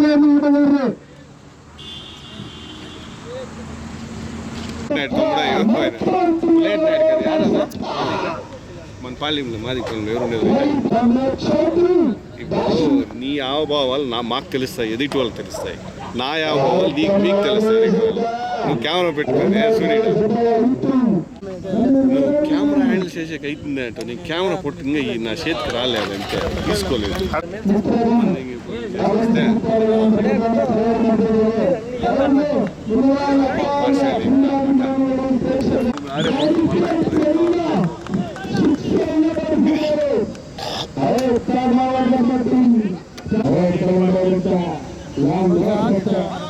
விடுவது మన పాలెంలో మాది ఎవరుండేది ఇప్పుడు నీ ఆవభావాలు నా మాకు తెలుస్తాయి ఎదుటి వాళ్ళు తెలుస్తాయి నా ఆవభావాలు నీకు మీకు తెలుస్తాయి నువ్వు కెమెరా పెట్టుకుని సూర్యుడు కెమెరా హ్యాండిల్ చేసేకి అవుతుంది అంటే. నేను కెమెరా పొట్టు ఈ నా చేతికి రాలేదు అంతే తీసుకోలేదు. రామ్ రామ్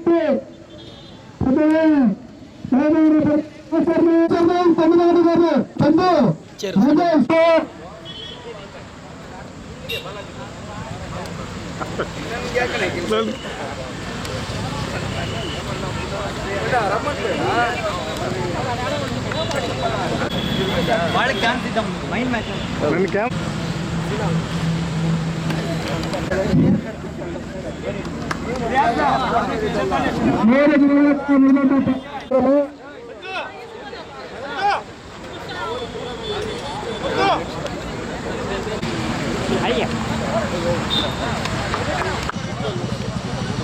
தமிழ்நாடு వాళ్ళ camp mind match camp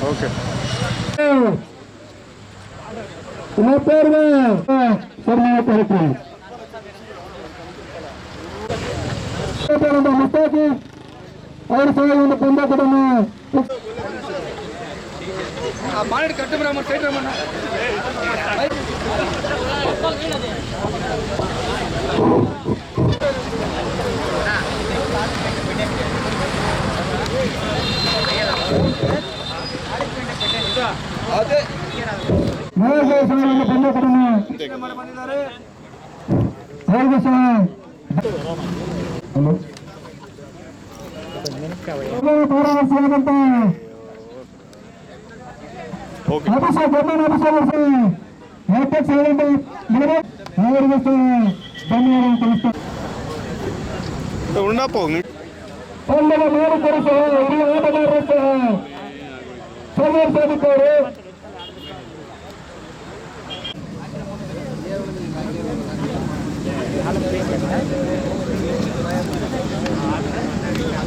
okay என்ன பேருங்க சரியான பேருக்கு முஸ்தாக்கு ಅವ್ರ ಸಹ ಒಂದು ಪಂದ್ಯ ಕೂಡ ಮಾಡಿ ಕಟ್ಟು ಬ್ರಹ್ಮ ಸೈಡ್ ರಮಣ ಅವ್ರಿಗೆ ಸಹ ಒಂದು ಪಂದ್ಯ ಕೂಡ ಅವ್ರಿಗೆ ಸಹ ಹಲೋ ఉండా పోండి Thank you.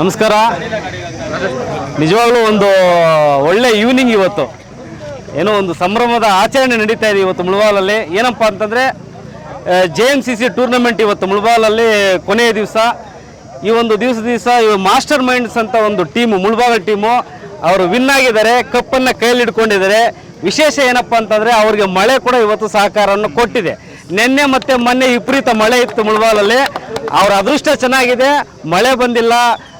ನಮಸ್ಕಾರ. ನಿಜವಾಗ್ಲೂ ಒಂದು ಒಳ್ಳೆ ಈವ್ನಿಂಗ್ ಇವತ್ತು. ಏನೋ ಒಂದು ಸಂಭ್ರಮದ ಆಚರಣೆ ನಡೀತಾ ಇದೆ ಇವತ್ತು ಮುಳುಬಾಲಲ್ಲಿ. ಏನಪ್ಪ ಅಂತಂದರೆ J M C C tournament ಇವತ್ತು ಮುಳುಬಾಲಲ್ಲಿ ಕೊನೆಯ ದಿವಸ. ಈ ಒಂದು ದಿವಸ ದಿವಸ ಮಾಸ್ಟರ್ ಮೈಂಡ್ಸ್ ಅಂತ ಒಂದು ಟೀಮು ಮುಳುಬಾಲ ಟೀಮು ಅವರು ವಿನ್ ಆಗಿದ್ದಾರೆ, ಕಪ್ಪನ್ನು ಕೈಯಲ್ಲಿ ಇಟ್ಕೊಂಡಿದ್ದಾರೆ ವಿಶೇಷ ಏನಪ್ಪ ಅಂತಂದರೆ ಅವ್ರಿಗೆ ಮಳೆ ಕೂಡ ಇವತ್ತು ಸಹಕಾರವನ್ನು ಕೊಟ್ಟಿದೆ. ನಿನ್ನೆ ಮತ್ತೆ ಮೊನ್ನೆ ವಿಪರೀತ ಮಳೆ ಇತ್ತು ಮುಳಬಾಲಲ್ಲಿ ಅವ್ರ ಅದೃಷ್ಟ ಚೆನ್ನಾಗಿದೆ. ಮಳೆ ಬಂದಿಲ್ಲ.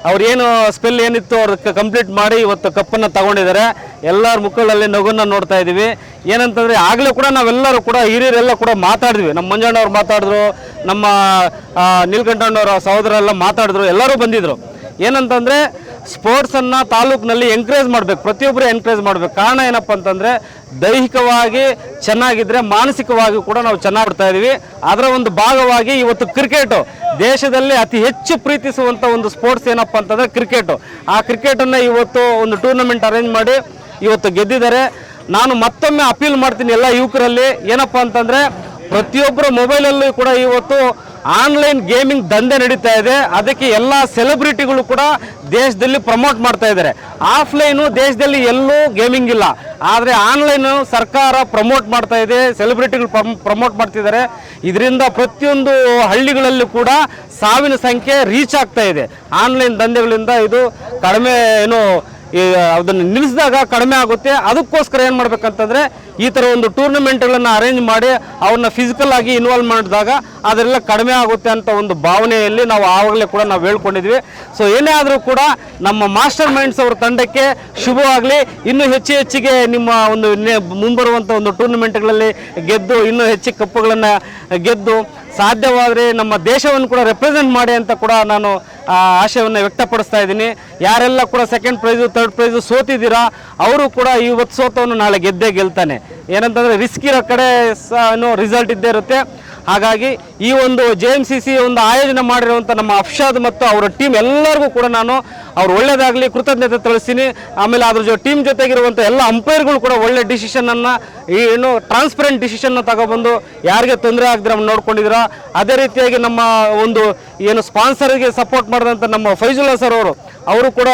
ಅವ್ರೇನು ಸ್ಪೆಲ್ ಏನಿತ್ತು ಅವ್ರ ಕಂಪ್ಲೀಟ್ ಮಾಡಿ ಇವತ್ತು ಕಪ್ಪನ್ನು ತಗೊಂಡಿದ್ದಾರೆ. ಎಲ್ಲರ ಮುಖಗಳಲ್ಲಿ ನಗುನ ನೋಡ್ತಾ ಇದ್ದೀವಿ ಏನಂತಂದರೆ ಆಗಲೇ ಕೂಡ ನಾವೆಲ್ಲರೂ ಕೂಡ ಹಿರಿಯರೆಲ್ಲ ಕೂಡ ಮಾತಾಡಿದ್ವಿ. ನಮ್ಮ ಮಂಜಣ್ಣವ್ರು ಮಾತಾಡಿದ್ರು, ನಮ್ಮ ನೀಲ್ಕಂಠಣ್ಣವ್ರ ನೀಲ್ಕಂಠಣ್ಣವರ ಸಹೋದರ ಎಲ್ಲ ಮಾತಾಡಿದ್ರು, ಎಲ್ಲರೂ ಬಂದಿದ್ರು. ಏನಂತಂದರೆ ಸ್ಪೋರ್ಟ್ಸನ್ನು ತಾಲೂಕಿನಲ್ಲಿ ಎಂಕರೇಜ್ ಮಾಡಬೇಕು ಪ್ರತಿಯೊಬ್ಬರು ಎನ್ಕರೇಜ್ ಮಾಡಬೇಕು. ಕಾರಣ ಏನಪ್ಪ ಅಂತಂದರೆ, ದೈಹಿಕವಾಗಿ ಚೆನ್ನಾಗಿದ್ದರೆ ಮಾನಸಿಕವಾಗಿ ಕೂಡ ನಾವು ಚೆನ್ನಾಗಿಡ್ತಾ ಇದ್ದೀವಿ ಅದರ ಒಂದು ಭಾಗವಾಗಿ ಇವತ್ತು ಕ್ರಿಕೆಟು ದೇಶದಲ್ಲಿ ಅತಿ ಹೆಚ್ಚು ಪ್ರೀತಿಸುವಂಥ ಒಂದು ಸ್ಪೋರ್ಟ್ಸ್ ಏನಪ್ಪ ಅಂತಂದರೆ ಕ್ರಿಕೆಟು ಆ ಕ್ರಿಕೆಟನ್ನು ಇವತ್ತು ಒಂದು ಟೂರ್ನಮೆಂಟ್ ಅರೇಂಜ್ ಮಾಡಿ ಇವತ್ತು ಗೆದ್ದಿದ್ದಾರೆ. ನಾನು ಮತ್ತೊಮ್ಮೆ ಅಪೀಲ್ ಮಾಡ್ತೀನಿ ಎಲ್ಲ ಯುವಕರಲ್ಲಿ. ಏನಪ್ಪ ಅಂತಂದರೆ ಪ್ರತಿಯೊಬ್ಬರ ಮೊಬೈಲಲ್ಲೂ ಕೂಡ ಇವತ್ತು ಆನ್ಲೈನ್ ಗೇಮಿಂಗ್ ದಂಧೆ ನಡೀತಾ ಇದೆ. ಅದಕ್ಕೆ ಎಲ್ಲ ಸೆಲೆಬ್ರಿಟಿಗಳು ಕೂಡ ದೇಶದಲ್ಲಿ ಪ್ರಮೋಟ್ ಮಾಡ್ತಾ ಇದ್ದಾರೆ. ಆಫ್ಲೈನು ದೇಶದಲ್ಲಿ ಎಲ್ಲೂ ಗೇಮಿಂಗ್ ಇಲ್ಲ. ಆದರೆ ಆನ್ಲೈನು ಸರ್ಕಾರ ಪ್ರಮೋಟ್ ಮಾಡ್ತಾ ಇದೆ, ಸೆಲೆಬ್ರಿಟಿಗಳು ಪ್ರಮೋಟ್ ಮಾಡ್ತಿದ್ದಾರೆ. ಇದರಿಂದ ಪ್ರತಿಯೊಂದು ಹಳ್ಳಿಗಳಲ್ಲೂ ಕೂಡ ಸಾವಿನ ಸಂಖ್ಯೆ ರೀಚ್ ಆಗ್ತಾ ಇದೆ. ಆನ್ಲೈನ್ ದಂಧೆಗಳಿಂದ ಇದು ಕಡಿಮೆ ಏನು ಈ ಅದನ್ನು ನಿಲ್ಲಿಸಿದಾಗ ಕಡಿಮೆ ಆಗುತ್ತೆ. ಅದಕ್ಕೋಸ್ಕರ ಏನು ಮಾಡಬೇಕಂತಂದರೆ ಈ ಥರ ಒಂದು ಟೂರ್ನಮೆಂಟ್ಗಳನ್ನು ಅರೇಂಜ್ ಮಾಡಿ ಅವನ್ನ ಫಿಸಿಕಲ್ ಆಗಿ ಇನ್ವಾಲ್ವ್ ಮಾಡಿದಾಗ ಅದೆಲ್ಲ ಕಡಿಮೆ ಆಗುತ್ತೆ ಅಂತ ಒಂದು ಭಾವನೆಯಲ್ಲಿ ನಾವು ಆವಾಗಲೇ ಕೂಡ ನಾವು ಹೇಳ್ಕೊಂಡಿದ್ವಿ. ಸೊ ಏನೇ ಆದರೂ ಕೂಡ ನಮ್ಮ ಮಾಸ್ಟರ್ ಮೈಂಡ್ಸ್ ಅವರ ತಂಡಕ್ಕೆ ಶುಭವಾಗಲಿ ಇನ್ನೂ ಹೆಚ್ಚು ಹೆಚ್ಚಿಗೆ ನಿಮ್ಮ ಒಂದು ಮುಂಬರುವಂಥ ಒಂದು ಟೂರ್ನಮೆಂಟ್ಗಳಲ್ಲಿ ಗೆದ್ದು, ಇನ್ನೂ ಹೆಚ್ಚು ಕಪ್ಪುಗಳನ್ನು ಗೆದ್ದು ಸಾಧ್ಯವಾದರೆ ನಮ್ಮ ದೇಶವನ್ನು ಕೂಡ ರೆಪ್ರೆಸೆಂಟ್ ಮಾಡಿ ಅಂತ ಕೂಡ ನಾನು ಆಶಯವನ್ನು ವ್ಯಕ್ತಪಡಿಸ್ತಾ ಇದ್ದೀನಿ. ಯಾರೆಲ್ಲ ಕೂಡ ಸೆಕೆಂಡ್ ಪ್ರೈಸು ಥರ್ಡ್ ಪ್ರೈಸು ಸೋತಿದ್ದೀರಾ, ಅವರು ಕೂಡ ಇವತ್ತು ಸೋತವನ್ನು ನಾಳೆ ಗೆದ್ದೇ ಗೆಲ್ತಾನೆ. ಏನಂತಂದರೆ ರಿಸ್ಕ್ ಇರೋ ಕಡೆ ಸಹ ರಿಸಲ್ಟ್ ಇದ್ದೇ ಇರುತ್ತೆ. ಹಾಗಾಗಿ ಈ ಒಂದು ಜೆ ಎಂ ಸಿ ಸಿ ಒಂದು ಆಯೋಜನೆ ಮಾಡಿರುವಂಥ ನಮ್ಮ ಅಫ್ಷಾದ್ ಮತ್ತು ಅವರ ಟೀಮ್ ಎಲ್ಲರಿಗೂ ಕೂಡ ನಾನು ಅವ್ರು ಒಳ್ಳೇದಾಗಲಿ ಕೃತಜ್ಞತೆ ತಿಳಿಸ್ತೀನಿ. ಆಮೇಲೆ ಅದ್ರ ಜೊ ಟೀಮ್ ಜೊತೆಗಿರುವಂಥ ಎಲ್ಲ ಅಂಪೈರ್ಗಳು ಕೂಡ ಒಳ್ಳೆ ಡಿಸಿಷನನ್ನು ಏನು ಟ್ರಾನ್ಸ್ಪರೆಂಟ್ ಡಿಸಿಷನ್ನ ತಗೊಬಂದು ಯಾರಿಗೆ ತೊಂದರೆ ಆಗದಿರ ನೋಡ್ಕೊಂಡಿದ್ದೀರಾ ಅದೇ ರೀತಿಯಾಗಿ ನಮ್ಮ ಒಂದು ಏನು ಸ್ಪಾನ್ಸರ್ಗೆ ಸಪೋರ್ಟ್ ಮಾಡಿದಂಥ ನಮ್ಮ ಫೈಜುಲ್ಲಾ ಸರ್ ಅವರು ಅವರು ಕೂಡ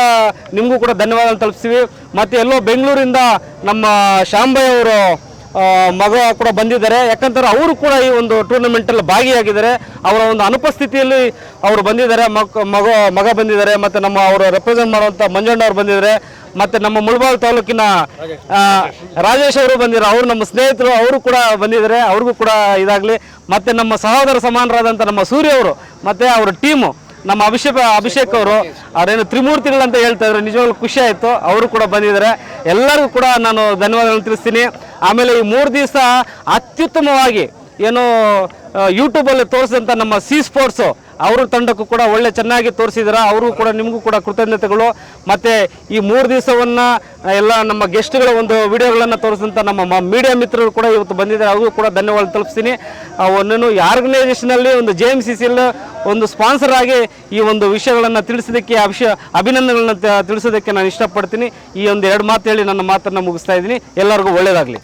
ನಿಮಗೂ ಕೂಡ ಧನ್ಯವಾದ ತಲುಪಿಸ್ತೀವಿ. ಮತ್ತು ಎಲ್ಲೋ ಬೆಂಗಳೂರಿಂದ ನಮ್ಮ ಶಾಂಬಯ್ಯ ಅವರು ಮಗ ಕೂಡ ಬಂದಿದ್ದಾರೆ. ಯಾಕಂತಾರೆ ಅವರು ಕೂಡ ಈ ಒಂದು ಟೂರ್ನಮೆಂಟಲ್ಲಿ ಭಾಗಿಯಾಗಿದ್ದಾರೆ. ಅವರ ಒಂದು ಅನುಪಸ್ಥಿತಿಯಲ್ಲಿ ಅವರು ಬಂದಿದ್ದಾರೆ. ಮಗ ಮಗ ಬಂದಿದ್ದಾರೆ. ಮತ್ತು ನಮ್ಮ ಅವರು ರೆಪ್ರೆಸೆಂಟ್ ಮಾಡುವಂಥ ಮಂಜಣ್ಣ ಅವರು ಬಂದಿದ್ದಾರೆ. ಮತ್ತು ನಮ್ಮ ಮುಳಬಾಲ್ ತಾಲೂಕಿನ ರಾಜೇಶ್ ಅವರು ಬಂದಿದ್ದಾರೆ. ಅವರು ನಮ್ಮ ಸ್ನೇಹಿತರು, ಅವರು ಕೂಡ ಬಂದಿದ್ದಾರೆ. ಅವ್ರಿಗೂ ಕೂಡ ಇದಾಗಲಿ. ಮತ್ತು ನಮ್ಮ ಸಹೋದರ ಸಮಾನರಾದಂಥ ನಮ್ಮ ಸೂರ್ಯ ಅವರು, ಮತ್ತು ಅವರ ಟೀಮು ನಮ್ಮ ಅಭಿಷೇಕ್ ಅಭಿಷೇಕ್ ಅವರು, ಅವರೇನು ತ್ರಿಮೂರ್ತಿಗಳಂತ ಹೇಳ್ತಾ ಇದ್ರು, ನಿಜವಾಗ್ಲೂ ಖುಷಿ ಆಯಿತು. ಅವರು ಕೂಡ ಬಂದಿದ್ದಾರೆ. ಎಲ್ಲರಿಗೂ ಕೂಡ ನಾನು ಧನ್ಯವಾದಗಳನ್ನು ತಿಳಿಸ್ತೀನಿ. ಆಮೇಲೆ ಈ ಮೂರು ದಿವಸ ಅತ್ಯುತ್ತಮವಾಗಿ ಏನು ಯೂಟ್ಯೂಬಲ್ಲಿ ತೋರಿಸಿದಂಥ ನಮ್ಮ ಸಿ ಸ್ಪೋರ್ಟ್ಸು ಅವ್ರ ತಂಡಕ್ಕೂ ಕೂಡ ಒಳ್ಳೆ ಚೆನ್ನಾಗಿ ತೋರಿಸಿದಾರೆ. ಅವರು ಕೂಡ ನಿಮಗೂ ಕೂಡ ಕೃತಜ್ಞತೆಗಳು. ಮತ್ತು ಈ ಮೂರು ದಿವಸವನ್ನು ಎಲ್ಲ ನಮ್ಮ ಗೆಸ್ಟ್ಗಳ ಒಂದು ವಿಡಿಯೋಗಳನ್ನು ತೋರಿಸಿದಂತ ನಮ್ಮ ಮೀಡಿಯಾ ಮಿತ್ರರು ಕೂಡ ಇವತ್ತು ಬಂದಿದ್ದಾರೆ. ಅವ್ರಿಗೂ ಕೂಡ ಧನ್ಯವಾದ ತಲುಪಿಸ್ತೀನಿ. ಒಂದನ್ನು ಈ ಆರ್ಗನೈಸೇಷನಲ್ಲಿ ಒಂದು ಜೆ ಎಂ ಸಿ ಸಿಲ್ ಒಂದು ಸ್ಪಾನ್ಸರ್ ಆಗಿ ಈ ಒಂದು ವಿಷಯಗಳನ್ನು ತಿಳಿಸೋದಕ್ಕೆ ಅಭಿಷ ಅಭಿನಂದನೆಗಳನ್ನ ತಿಳಿಸೋದಕ್ಕೆ ನಾನು ಇಷ್ಟಪಡ್ತೀನಿ. ಈ ಒಂದು ಎರಡು ಮಾತು ಹೇಳಿ ನನ್ನ ಮಾತನ್ನು ಮುಗಿಸ್ತಾ ಇದ್ದೀನಿ. ಎಲ್ಲರಿಗೂ ಒಳ್ಳೆಯದಾಗಲಿ